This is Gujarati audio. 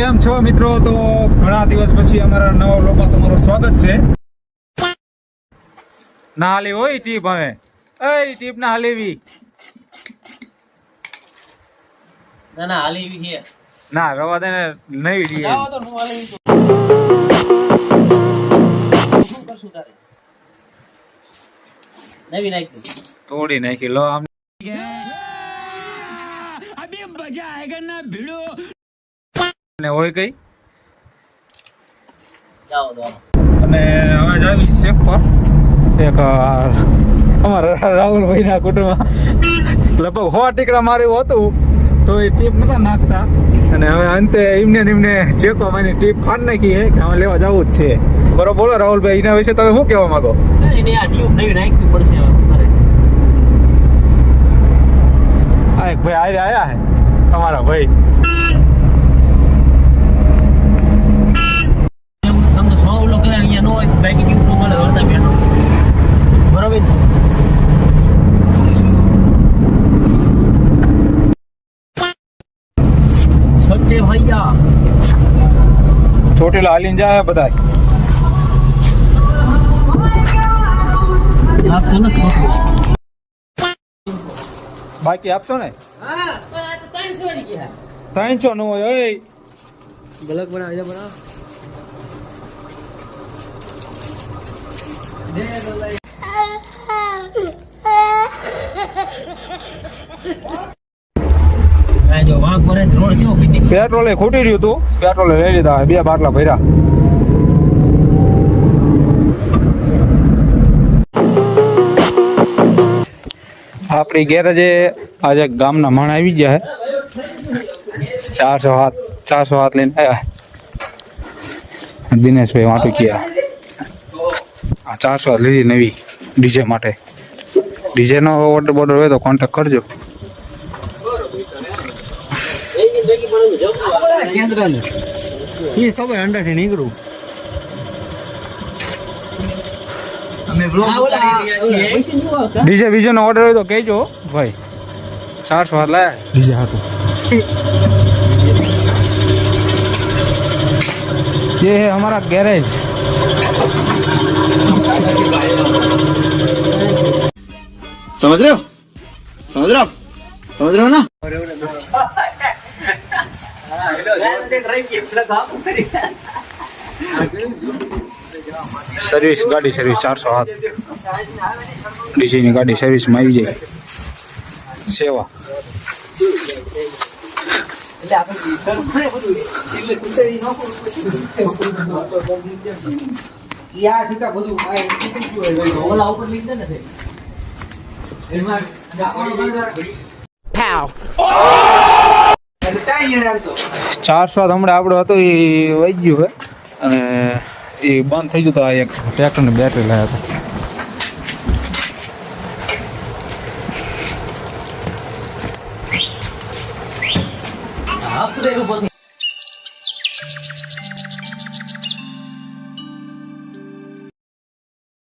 કેમ છો મિત્રો? તો ઘણા દિવસ પછી અમારા નવા વ્લોગમાં તમારું સ્વાગત છે. ના હાલી હોય ટીપ હવે. એ ટીપ ના હાલેવી. ના ના હાલી છે. ના રવા દે ને નહીં રહીએ જાઓ તો હું હાલી તો શું કરશું તારે? નવી નાખી તોડી નાખી લો આમ. ને હોય કઈ? અને હવે જાવી શેક પર એક અમારા રાહુલભાઈના કુટુંબમાં. લગભગ સો ટીકડા મારું હતું તો એ ટીપ નતા નાખતા. અને હવે અંતે એમને એમને ચેકો મારી ટીપ ફાડ નાખી છે કે હવે લેવા જવું જ છે. બરોબર બોલો રાહુલભાઈ એના વિશે તમે શું કહેવા માંગો? એને નહીં, આ ટ્યુબ નવી નાખવી પડશે હવે આ એક ભાઈ આયરે આયા હે તમારા ભાઈ એવું સમજો સો ઓલો કરે અહીંયા ન હોય તો બાકી ટ્યુબ ન મળે વળતા બેઠો બરોબર ને? છઠ્ઠે ભૈયા ચોટીલા હાલીને જાય બધા. બાકી આપશો ને આ તો ત્રણસો નું હોય ઓય બ્લોગ બનાવી દે બનાવ પેટ્રોલ એ ખૂટી રહ્યું હતું. પેટ્રોલ લઈ લીધા, બે બાટલા ભર્યા. આપણી ગેરેજે આજે ગામના માણ આવી ગયા હે. ચારસો હાથ ચારસો હાથ લઈને આવ્યા દિનેશભાઈ વાટુકિયા આ ચારસો હાથ લીધી નવી ડીજે માટે. ડીજેનો ઓર્ડર બોર્ડર હોય તો કોન્ટેક કરજો. કેન્દ્રનું ઈ ખબર અંડાથી નીકળું અમે બ્લોગ ઉતારી રહ્યા છીએ ડીજે બીજો નો ઓર્ડર હોય તો કહેજો ભાઈ ચારસો હાથ લાયા ડીજે હાટું ये है हमारा गैरेज समझ रहे हो समझ रहे हो समझ रहे हो ना સર્વિસ ગાડી સર્વિસ ચારસો હાથ ડીજેની ગાડી સર્વિસમાં આવી જાય સેવા યાર ઠીકા ચારસો હમણાં આપણો હતો એ વહી ગયું હે અને એ બંધ થઈ ગયું તો આ એક ટ્રેક્ટરની બેટરી લાવ્યા હતા.